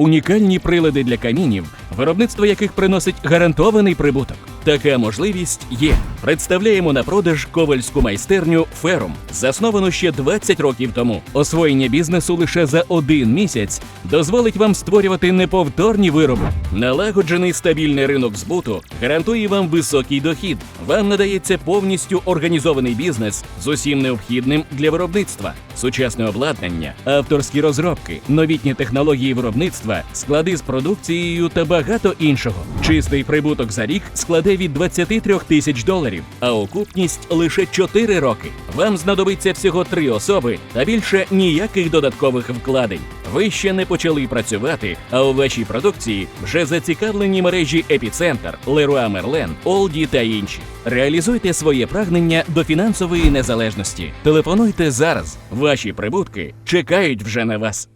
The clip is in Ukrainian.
унікальні прилади для камінів, виробництво яких приносить гарантований прибуток. Така можливість є. Представляємо на продаж ковальську майстерню Ферум, засновану ще 20 років тому. Освоєння бізнесу лише за один місяць дозволить вам створювати неповторні вироби. Налагоджений стабільний ринок збуту гарантує вам високий дохід. Вам надається повністю організований бізнес з усім необхідним для виробництва, сучасне обладнання, авторські розробки, новітні технології виробництва, склади з продукцією та багато іншого. Чистий прибуток за рік складе від 23 тисяч доларів, а окупність лише 4 роки. Вам знадобиться всього три особи та більше ніяких додаткових вкладень. Ви ще не почали працювати, а у вашій продукції вже зацікавлені мережі Епіцентр, Леруа Мерлен, Олді та інші. Реалізуйте своє прагнення до фінансової незалежності. Телефонуйте зараз. Ваші прибутки чекають вже на вас.